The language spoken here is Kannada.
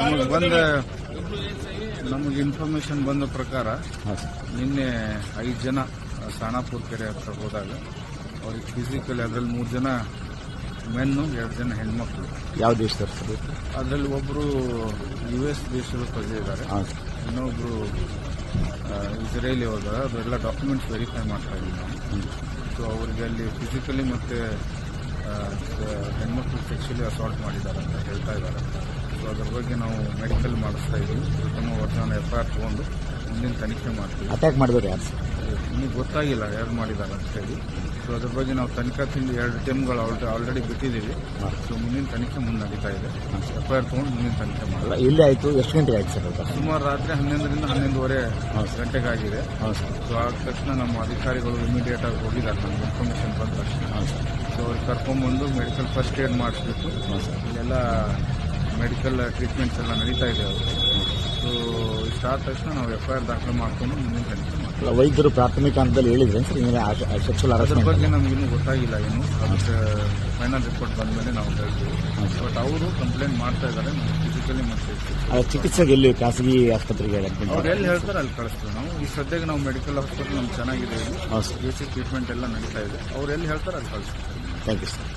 ನಮಗೆ ಬಂದ ನಮಗೆ ಇನ್ಫಾರ್ಮೇಶನ್ ಬಂದ ಪ್ರಕಾರ ನಿನ್ನೆ ಐದು ಜನ ಸಾಣಾಪುರ ಕೆರೆ ಹತ್ರ ಹೋದಾಗ ಅವ್ರಿಗೆ ಫಿಸಿಕಲಿ ಅದರಲ್ಲಿ ಮೂರು ಜನ ಮೆನ್ನು ಎರಡು ಜನ ಹೆಣ್ಮಕ್ಳು. ಯಾವ ದೇಶದ? ಅದರಲ್ಲಿ ಒಬ್ಬರು ಯು ಎಸ್ ದೇಶದ ಪ್ರಜೆ ಇದ್ದಾರೆ. ಇನ್ನೊಬ್ರು ಇಸ್ರೇಲಿ ಹೋದಾಗ ಅದೆಲ್ಲ ಡಾಕ್ಯುಮೆಂಟ್ಸ್ ವೆರಿಫೈ ಮಾಡ್ತಾ ಇದ್ದೀವಿ ನಾವು ಸೊ ಅವರಿಗೆ ಅಲ್ಲಿ ಫಿಸಿಕಲಿ ಮತ್ತು ಹೆಣ್ಮಕ್ಳು ಸೆಕ್ಷಲಿ ಅಸಾಲ್ಟ್ ಮಾಡಿದ್ದಾರೆ ಅಂತ ಹೇಳ್ತಾ ಇದ್ದಾರೆ. ಸೊ ಅದ್ರ ಬಗ್ಗೆ ನಾವು ಮೆಡಿಕಲ್ ಮಾಡಿಸ್ತಾ ಇದ್ದೀವಿ ಪ್ರಥಮ ವರ್ಷ ಎಫ್ ಐ ಆರ್ ತಗೊಂಡು ಮುಂದಿನ ತನಿಖೆ ಮಾಡ್ತೀವಿ. ಅಟ್ಯಾಕ್ ಮಾಡಿದ್ರೆ ಯಾರು ನಿಮಗೆ ಗೊತ್ತಾಗಿಲ್ಲ ಯಾರು ಮಾಡಿದ್ದಾರೆ ಅಂತ ಹೇಳಿ. ಸೊ ಅದ್ರ ಬಗ್ಗೆ ನಾವು ತನಿಖಾ ತಿಂದು ಎರಡು ಟೀಮ್ಗಳು ಆಲ್ರೆಡಿ ಆಲ್ರೆಡಿ ಬಿಟ್ಟಿದ್ದೀವಿ. ಸೊ ಮುಂದಿನ ತನಿಖೆ ಮುಂದೆ ನಡೀತಾ ಇದೆ. ಎಫ್ ಐ ಆರ್ ತಗೊಂಡು ಮುಂದಿನ ತನಿಖೆ ಮಾಡಲ್ಲ ಇಲ್ಲಿ ಆಯಿತು. ಎಷ್ಟು ಗಂಟೆಗೆ ಆಯ್ತು ಸರ್ ಸುಮಾರು ರಾತ್ರಿ ಹನ್ನೊಂದರಿಂದ ಹನ್ನೊಂದುವರೆ. ಗಂಟೆಗಾಗಿದೆ. ಸೊ ಆದ ತಕ್ಷಣ ನಮ್ಮ ಅಧಿಕಾರಿಗಳು ಇಮಿಡಿಯೇಟ್ ಆಗಿ ಹೋಗಿದ್ದಾರೆ. ನಮ್ಗೆ ಇನ್ಫಾರ್ಮೇಶನ್ ಬಂದ ತಕ್ಷಣ. ಸೊ ಅವ್ರಿಗೆ ಕರ್ಕೊಂಬಂದು ಮೆಡಿಕಲ್ ಫಸ್ಟ್ ಏಡ್ ಮಾಡಿಸ್ಬಿಟ್ಟು ಇಲ್ಲೆಲ್ಲ ಮೆಡಿಕಲ್ ಟ್ರೀಟ್ಮೆಂಟ್ಸ್ ಎಲ್ಲ ನಡೀತಾ ಇದೆ ಅವರು. ಸೊ ಇಷ್ಟಾದ ತಕ್ಷಣ ನಾವು ಎಫ್ ಐ ಆರ್ ದಾಖಲು ಮಾಡ್ಕೊಂಡು ಮುಂದಿನ ತನಿಖೆ ಮಾಡ್ತೀವಿ. ಅಲ್ಲ ವೈದ್ಯರು ಪ್ರಾಥಮಿಕ ಹಂತದಲ್ಲಿ ಹೇಳಿದ್ರೆ ಸರ್ ಹಿಂಗೆ ಸೆಕ್ಷುವಲ್ ಅದ್ರ ಹರಾಸ್ಮೆಂಟ್ ಬಗ್ಗೆ ನಮಗಿನ್ನೂ ಗೊತ್ತಾಗಿಲ್ಲ ಏನು. ಅದಕ್ಕೆ ಫೈನಲ್ ರಿಪೋರ್ಟ್ ಬಂದಮೇಲೆ ನಾವು ಹೇಳ್ತೀವಿ. ಬಟ್ ಅವರು ಕಂಪ್ಲೇಂಟ್ ಮಾಡ್ತಾ ಇದ್ದಾರೆ ಫಿಸಿಕಲಿ ಮತ್ತೆ ಅದ್ರ ಚಿಕಿತ್ಸೆಗೆ ಎಲ್ಲಿ ಖಾಸಗಿ ಆಸ್ಪತ್ರೆಗೆ ಅವ್ರು ಎಲ್ಲಿ ಹೇಳ್ತಾರೆ ಅಲ್ಲಿ ಕಳಿಸ್ತೀವಿ ನಾವು. ಈ ಸದ್ಯಕ್ಕೆ ನಾವು ಮೆಡಿಕಲ್ ಹಾಸ್ಪಿಟಲ್ ನಮ್ಗೆ ಚೆನ್ನಾಗಿದೆ. ಇಲ್ಲಿ ಹಾಂ ಸರ್ ಬೇಸಿಕ್ ಟ್ರೀಟ್ಮೆಂಟ್ ಎಲ್ಲ ನಡೀತಾ ಇದೆ. ಅವ್ರು ಎಲ್ಲಿ ಹೇಳ್ತಾರೆ ಅಲ್ಲಿ ಕಳಿಸ್ತೀವಿ. Thank you sir